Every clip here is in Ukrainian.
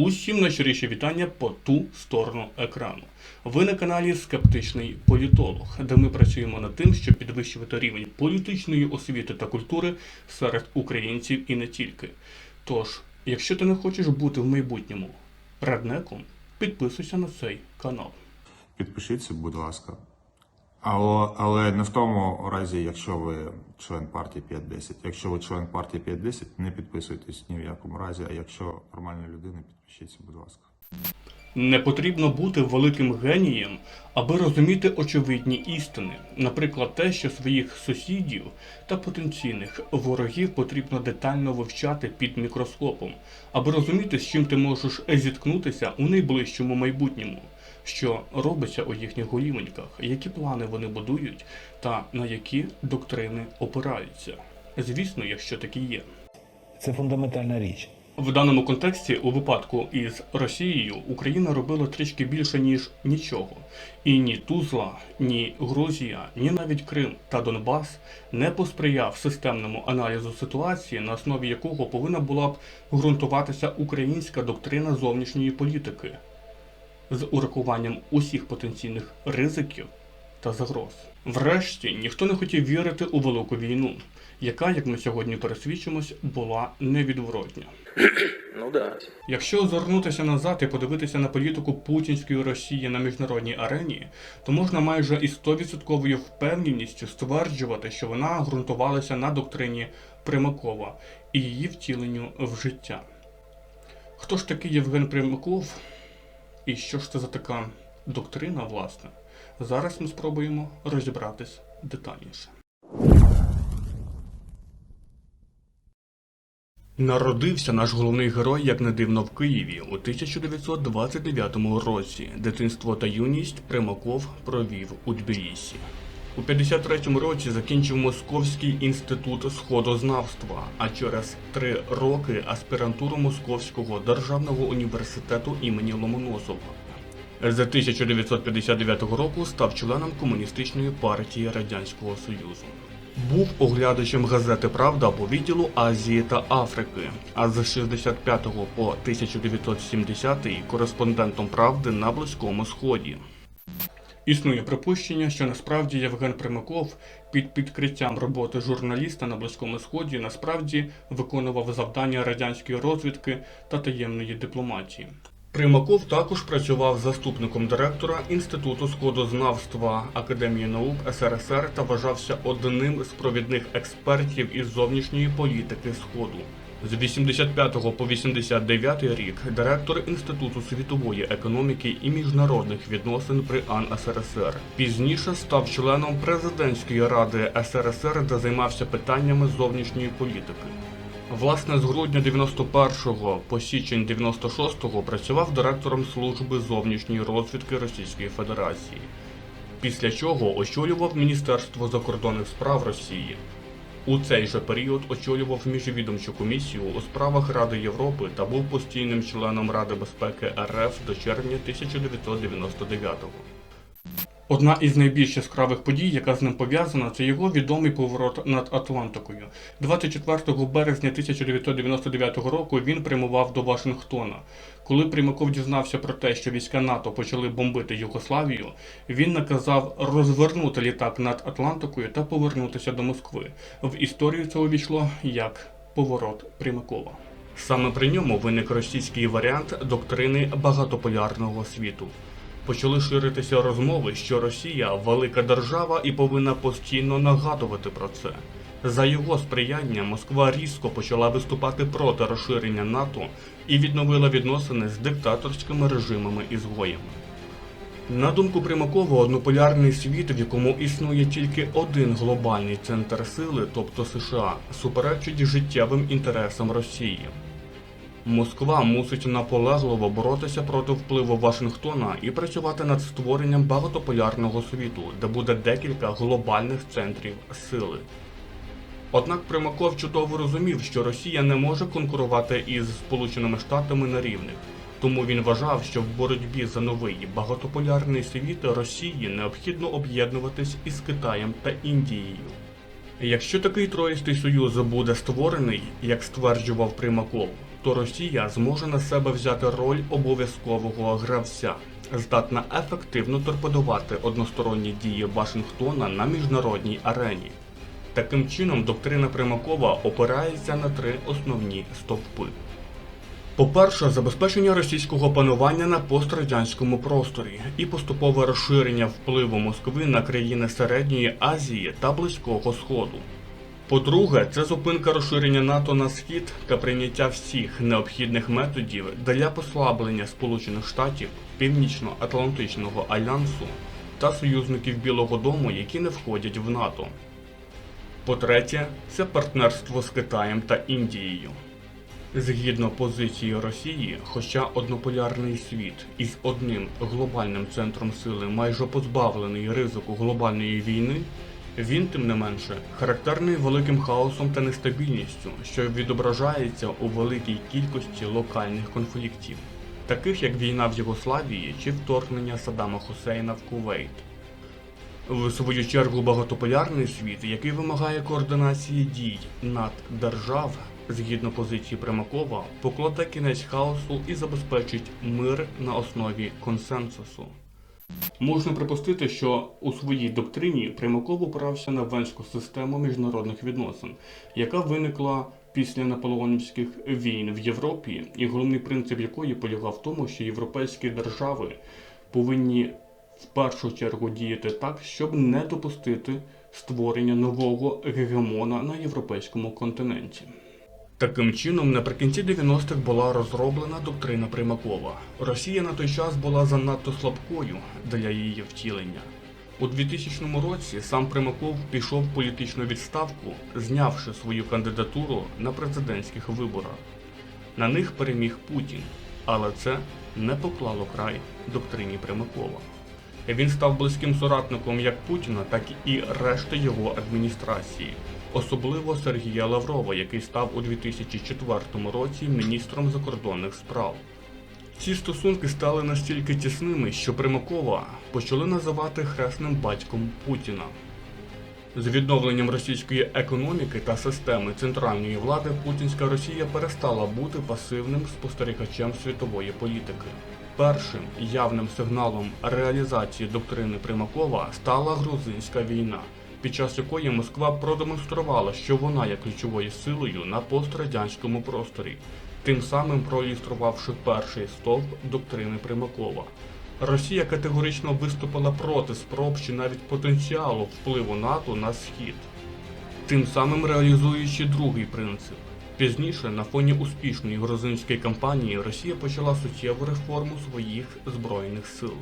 Усім найщиріше вітання по ту сторону екрану. Ви на каналі Скептичний Політолог, де ми працюємо над тим, щоб підвищувати рівень політичної освіти та культури серед українців і не тільки. Тож, якщо ти не хочеш бути в майбутньому реднеком, підписуйся на цей канал. Підпишіться, будь ласка. Але, але не в тому разі, якщо ви член партії 510. Якщо ви член партії 510, не підписуйтесь ні в якому разі, а якщо нормальна людина, підпишіться, будь ласка. Не потрібно бути великим генієм, аби розуміти очевидні істини, наприклад, те, що своїх сусідів та потенційних ворогів потрібно детально вивчати під мікроскопом, аби розуміти, з чим ти можеш зіткнутися у найближчому майбутньому, що робиться у їхніх голівоньках, які плани вони будують та на які доктрини опираються. Звісно, якщо такі є. Це фундаментальна річ. В даному контексті, у випадку із Росією, Україна робила трішки більше ніж нічого. І ні Тузла, ні Грузія, ні навіть Крим та Донбас не посприяв системному аналізу ситуації, на основі якого повинна була б ґрунтуватися українська доктрина зовнішньої політики з урахуванням усіх потенційних ризиків та загроз. Врешті ніхто не хотів вірити у велику війну, яка, як ми сьогодні пересвідчимось, була невідворотня. Ну да. Якщо озирнутися назад і подивитися на політику путінської Росії на міжнародній арені, то можна майже із 100% впевненістю стверджувати, що вона ґрунтувалася на доктрині Примакова і її втіленню в життя. Хто ж такий Євген Примаков? І що ж це за така доктрина, власне? Зараз ми спробуємо розібратись детальніше. Народився наш головний герой, як не дивно, в Києві у 1929 році. Дитинство та юність Примаков провів у Тбілісі. У 53-му році закінчив Московський інститут сходознавства, а через три роки аспірантуру Московського державного університету імені Ломоносова. З 1959 року став членом комуністичної партії Радянського Союзу. Був оглядачем газети Правда по відділу Азії та Африки, а з 65 по 1970 кореспондентом Правди на Близькому Сході. Існує припущення, що насправді Євген Примаков під підкриттям роботи журналіста на Близькому Сході насправді виконував завдання радянської розвідки та таємної дипломатії. Примаков також працював заступником директора Інституту сходознавства Академії наук СРСР та вважався одним з провідних експертів із зовнішньої політики Сходу. З 85 по 89 рік директор Інституту світової економіки і міжнародних відносин при АН СРСР. Пізніше став членом президентської ради СРСР, де займався питаннями зовнішньої політики. Власне, з грудня 91-го по січень 96-го працював директором служби зовнішньої розвідки Російської Федерації. Після чого очолював Міністерство закордонних справ Росії. У цей же період очолював міжвідомчу комісію у справах Ради Європи та був постійним членом Ради безпеки РФ до червня 1999-го. Одна із найбільш яскравих подій, яка з ним пов'язана, це його відомий поворот над Атлантикою. 24 березня 1999 року він прямував до Вашингтона. Коли Примаков дізнався про те, що війська НАТО почали бомбити Югославію, він наказав розвернути літак над Атлантикою та повернутися до Москви. В історію це увійшло як поворот Примакова. Саме при ньому виник російський варіант доктрини багатополярного світу. Почали ширитися розмови, що Росія велика держава і повинна постійно нагадувати про це. За його сприяння Москва різко почала виступати проти розширення НАТО і відновила відносини з диктаторськими режимами ізгоями. На думку Примакова, однополярний світ, в якому існує тільки один глобальний центр сили, тобто США, суперечить життєвим інтересам Росії. Москва мусить наполегливо боротися проти впливу Вашингтона і працювати над створенням багатополярного світу, де буде декілька глобальних центрів сили. Однак Примаков чудово розумів, що Росія не може конкурувати із Сполученими Штатами на рівних. Тому він вважав, що в боротьбі за новий багатополярний світ Росії необхідно об'єднуватись із Китаєм та Індією. Якщо такий троїстий союз буде створений, як стверджував Примаков, то Росія зможе на себе взяти роль обов'язкового гравця, здатна ефективно торпедувати односторонні дії Вашингтона на міжнародній арені. Таким чином, доктрина Примакова опирається на три основні стовпи. По-перше, забезпечення російського панування на пострадянському просторі і поступове розширення впливу Москви на країни Середньої Азії та Близького Сходу. По-друге, це зупинка розширення НАТО на схід та прийняття всіх необхідних методів для послаблення Сполучених Штатів, Північно-Атлантичного альянсу та союзників Білого Дому, які не входять в НАТО. По-третє, це партнерство з Китаєм та Індією. Згідно позиції Росії, хоча однополярний світ із одним глобальним центром сили майже позбавлений ризику глобальної війни, він, тим не менше, характерний великим хаосом та нестабільністю, що відображається у великій кількості локальних конфліктів, таких як війна в Єгославії чи вторгнення Саддама Хусейна в Кувейт. В свою чергу багатополярний світ, який вимагає координації дій наддержав, згідно позиції Примакова, покладе кінець хаосу і забезпечить мир на основі консенсусу. Можна припустити, що у своїй доктрині Примаков опирався на венську систему міжнародних відносин, яка виникла після наполеонівських війн в Європі, і головний принцип якої полягав в тому, що європейські держави повинні в першу чергу діяти так, щоб не допустити створення нового гегемона на європейському континенті. Таким чином, наприкінці 90-х була розроблена доктрина Примакова. Росія на той час була занадто слабкою для її втілення. У 2000 році сам Примаков пішов в політичну відставку, знявши свою кандидатуру на президентських виборах. На них переміг Путін, але це не поклало край доктрині Примакова. Він став близьким соратником як Путіна, так і решти його адміністрації, особливо Сергія Лаврова, який став у 2004 році міністром закордонних справ. Ці стосунки стали настільки тісними, що Примакова почали називати хресним батьком Путіна. З відновленням російської економіки та системи центральної влади путінська Росія перестала бути пасивним спостерігачем світової політики. Першим явним сигналом реалізації доктрини Примакова стала грузинська війна, під час якої Москва продемонструвала, що вона є ключовою силою на пострадянському просторі, тим самим проілюструвавши перший стовп доктрини Примакова. Росія категорично виступила проти спроб чи навіть потенціалу впливу НАТО на схід, тим самим реалізуючи другий принцип. Пізніше, на фоні успішної грузинської кампанії, Росія почала суттєву реформу своїх збройних сил.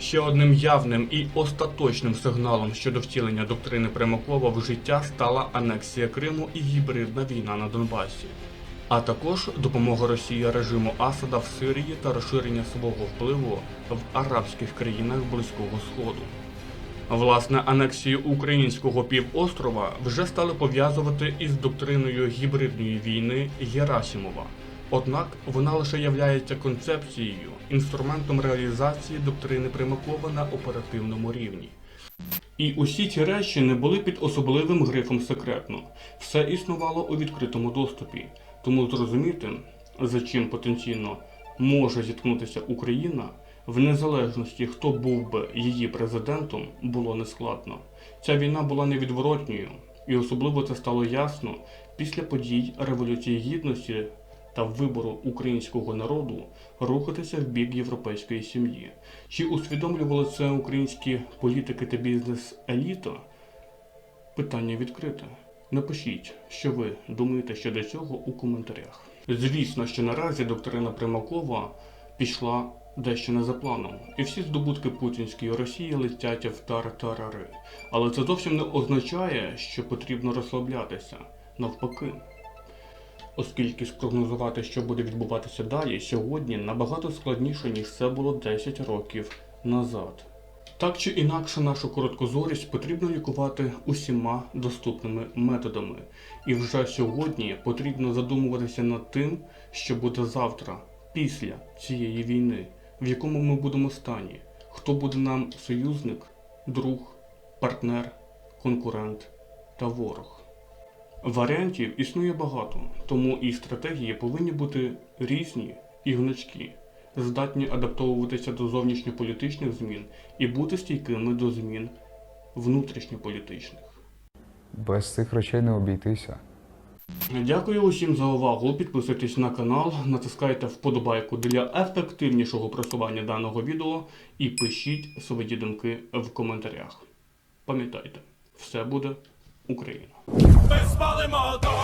Ще одним явним і остаточним сигналом щодо втілення доктрини Примакова в життя стала анексія Криму і гібридна війна на Донбасі, а також допомога Росії режиму Асада в Сирії та розширення свого впливу в арабських країнах Близького Сходу. Власне, анексію українського півострова вже стали пов'язувати із доктриною гібридної війни Герасимова. Однак вона лише являється концепцією, інструментом реалізації доктрини Примакова на оперативному рівні. І усі ці речі не були під особливим грифом секретно. Все існувало у відкритому доступі. Тому зрозуміти, за чим потенційно може зіткнутися Україна, в незалежності хто був би її президентом, було нескладно. Ця війна була невідворотньою, і особливо це стало ясно після подій Революції Гідності та вибору українського народу рухатися в бік європейської сім'ї. Чи усвідомлювали це українські політики та бізнес-еліта? Питання відкрите. Напишіть, що ви думаєте щодо цього у коментарях. Звісно, що наразі доктрина Примакова пішла дещо не за планом, і всі здобутки путінської Росії летять в тар-тарари. Але це зовсім не означає, що потрібно розслаблятися. Навпаки. Оскільки спрогнозувати, що буде відбуватися далі, сьогодні набагато складніше, ніж це було 10 років назад. Так чи інакше, нашу короткозорість потрібно лікувати усіма доступними методами. І вже сьогодні потрібно задумуватися над тим, що буде завтра, після цієї війни, в якому ми будемо стані, хто буде нам союзник, друг, партнер, конкурент та ворог. Варіантів існує багато, тому і стратегії повинні бути різні і гнучкі, здатні адаптовуватися до зовнішньополітичних змін і бути стійкими до змін внутрішньополітичних. Без цих речей не обійтися. Дякую усім за увагу. Підписуйтесь на канал, натискайте вподобайку для ефективнішого просування даного відео і пишіть свої думки в коментарях. Пам'ятайте, все буде Україна! Ми спалимо до